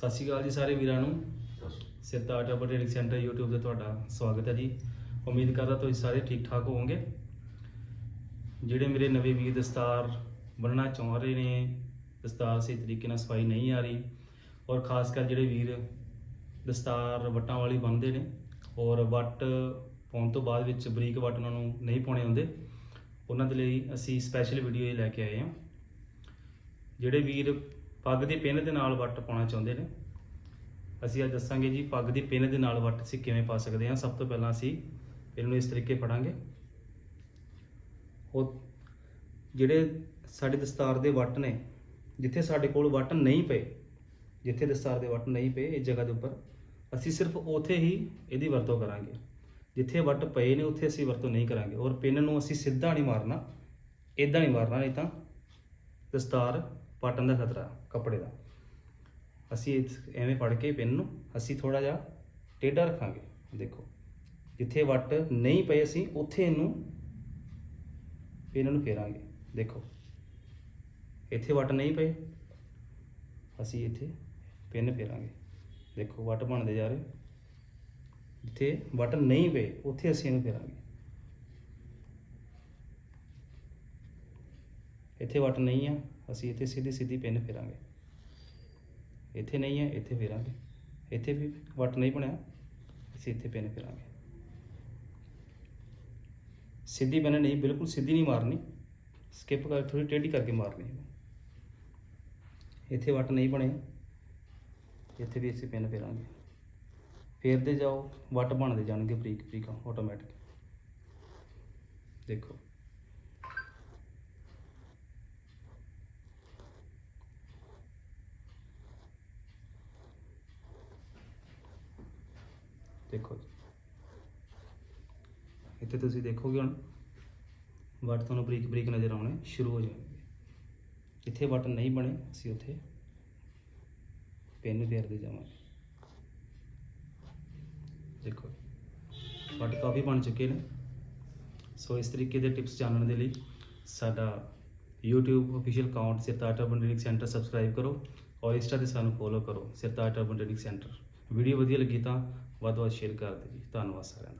ਸਤਿ ਸ਼੍ਰੀ ਅਕਾਲ ਜੀ ਸਾਰੇ ਵੀਰਾਂ ਨੂੰ। ਸਿਰਤਾਜ ਟ੍ਰੇਨਿੰਗ ਸੈਂਟਰ YouTube ਤੇ ਤੁਹਾਡਾ ਸਵਾਗਤ ਹੈ ਜੀ। ਉਮੀਦ ਕਰਦਾ ਤੁਸੀਂ ਸਾਰੇ ਠੀਕ ਠਾਕ ਹੋਵੋਗੇ। ਜਿਹੜੇ ਮੇਰੇ ਨਵੇਂ ਵੀਰ ਦਸਤਾਰ ਬਣਨਾ ਚਾਹ ਰਹੇ ਨੇ ਦਸਤਾਰ ਸਹੀ ਤਰੀਕੇ ਨਾਲ ਸਫ਼ਾਈ ਨਹੀਂ ਆ ਰਹੀ ਔਰ ਖਾਸ ਕਰ ਜਿਹੜੇ ਵੀਰ ਦਸਤਾਰ ਵੱਟਾਂ ਵਾਲੀ ਬੰਨਦੇ ਨੇ ਔਰ ਵੱਟ ਪਾਉਣ ਤੋਂ ਬਾਅਦ ਵਿੱਚ ਬਰੀਕ ਵੱਟ ਉਹਨਾਂ ਨੂੰ ਨਹੀਂ ਪਾਉਣੇ ਹੁੰਦੇ ਉਹਨਾਂ ਦੇ ਲਈ ਅਸੀਂ ਸਪੈਸ਼ਲ ਵੀਡੀਓ ਇਹ ਲੈ ਕੇ ਆਏ ਹਾਂ। ਜਿਹੜੇ ਵੀਰ ਪੱਗ ਦੀ ਪਿੰਨ ਦੇ ਨਾਲ ਵੱਟ ਪਾਉਣਾ ਚਾਹੁੰਦੇ ਨੇ। ਅਸੀਂ ਅੱਜ ਦੱਸਾਂਗੇ ਜੀ, ਪੱਗ ਦੀ ਪਿੰਨ ਦੇ ਨਾਲ ਵੱਟ ਅਸੀਂ ਕਿਵੇਂ ਪਾ ਸਕਦੇ ਹਾਂ। ਸਭ ਤੋਂ ਪਹਿਲਾਂ ਅਸੀਂ ਪਿੰਨ ਨੂੰ ਇਸ ਤਰੀਕੇ ਫੜਾਂਗੇ। ਉਹ ਜਿਹੜੇ ਸਾਡੇ ਦਸਤਾਰ ਦੇ ਵੱਟ ਨੇ, ਜਿੱਥੇ ਸਾਡੇ ਕੋਲ ਵੱਟ ਨਹੀਂ ਪਏ, ਜਿੱਥੇ ਦਸਤਾਰ ਦੇ ਵੱਟ ਨਹੀਂ ਪਏ, ਇਸ ਜਗ੍ਹਾ ਦੇ ਉੱਪਰ, ਅਸੀਂ ਸਿਰਫ ਉਥੇ ਹੀ ਇਹਦੀ ਵਰਤੋਂ ਕਰਾਂਗੇ। ਜਿੱਥੇ ਵੱਟ ਪਏ ਨੇ, ਉੱਥੇ ਅਸੀਂ ਵਰਤੋਂ ਨਹੀਂ ਕਰਾਂਗੇ। ਔਰ ਪਿੰਨ ਨੂੰ ਅਸੀਂ ਸਿੱਧਾ ਨਹੀਂ ਮਾਰਨਾ ਇਦਾਂ ਨਹੀਂ ਮਾਰਨਾ, ਨਹੀਂ ਤਾਂ ਦਸਤਾਰ ਪਾਟਣ ਦਾ ਖਤਰਾ, ਕੱਪੜੇ ਦਾ। ਅਸੀਂ ਇਸ- ਐਵੇਂ ਫੜ ਕੇ ਪਿੰਨ ਨੂੰ, ਅਸੀਂ ਥੋੜਾ ਜਿਹਾ ਟੇਢਾ ਰੱਖਾਂਗੇ, ਦੇਖੋ। ਜਿੱਥੇ ਵੱਟ ਨਹੀਂ ਪਏ ਅਸੀਂ, ਉੱਥੇ ਇਹਨੂੰ ਪਿੰਨ ਨੂੰ ਫੇਰਾਂਗੇ, ਦੇਖੋ। ਇੱਥੇ ਵੱਟ ਨਹੀਂ ਪਏ, ਅਸੀਂ ਇੱਥੇ ਪਿੰਨ ਫੇਰਾਂਗੇ। ਦੇਖੋ, ਵੱਟ ਬਣਦੇ ਜਾ ਰਹੇ। ਜਿੱਥੇ ਵੱਟ ਨਹੀਂ ਪਏ, ਉੱਥੇ ਅਸੀਂ ਇਹਨੂੰ ਫੇਰਾਂਗੇ। ਇੱਥੇ ਵੱਟ ਨਹੀਂ ਆ ਅਸੀਂ ਇੱਥੇ ਸਿੱਧੀ ਸਿੱਧੀ ਪਿੰਨ ਫੇਰਾਂਗੇ। ਇੱਥੇ ਨਹੀਂ ਹੈ, ਇੱਥੇ ਫੇਰਾਂਗੇ। ਇੱਥੇ ਵੀ ਵੱਟ ਨਹੀਂ ਬਣਿਆ, ਅਸੀਂ ਇੱਥੇ ਪਿੰਨ ਫੇਰਾਂਗੇ। ਸਿੱਧੀ ਪਿੰਨ ਨਹੀਂ, ਬਿਲਕੁਲ ਸਿੱਧੀ ਨਹੀਂ ਮਾਰਨੀ। ਸਕਿਪ ਕਰ ਥੋੜੀ ਟੇਢੀ ਕਰਕੇ ਮਾਰਨੀ ਇੱਥੇ ਵੱਟ ਨਹੀਂ ਬਣੇ। ਇੱਥੇ ਵੀ ਅਸੀਂ ਪਿੰਨ ਫੇਰਾਂਗੇ। ਫੇਰਦੇ ਜਾਓ, ਵੱਟ ਬਣਦੇ ਜਾਣਗੇ ਬਰੀਕ ਬਰੀਕ ਆਟੋਮੈਟਿਕ ਦੇਖੋ। ਦੇਖੋ ਜੀ। ਇੱਥੇ ਤੁਸੀਂ ਦੇਖੋਗੇ ਹੁਣ, ਵੱਟ ਤੁਹਾਨੂੰ ਬਰੀਕ ਬਰੀਕ ਨਜ਼ਰ ਆਉਣੇ ਸ਼ੁਰੂ ਹੋ ਜਾਣਗੇ। ਜਿੱਥੇ ਵੱਟ ਨਹੀਂ ਬਣੇ, ਅਸੀਂ ਉੱਥੇ ਪਿੰਨ ਫੇਰਦੇ ਜਾਵਾਂਗੇ। ਦੇਖੋ ਵੱਟ ਕਾਫੀ ਬਣ ਚੁੱਕੇ ਨੇ। ਸੋ ਇਸ ਤਰੀਕੇ ਦੇ ਟਿਪਸ ਜਾਣਨ ਦੇ ਲਈ ਸਾਡਾ YouTube official account Sirtaj urban training centre subscribe ਕਰੋ ਔਰ ਇੰਸਟਾ ਤੇ ਸਾਨੂੰ ਫੋਲੋ ਕਰੋ Sirtaj urban training centre video ਵਧੀਆ ਲੱਗੀ ਤਾਂ ਵੱਧ ਤੋਂ ਵੱਧ ਸ਼ੇਅਰ ਕਰ ਦਿਓ ਜੀ। ਧੰਨਵਾਦ ਸਾਰਿਆਂ ਦਾ।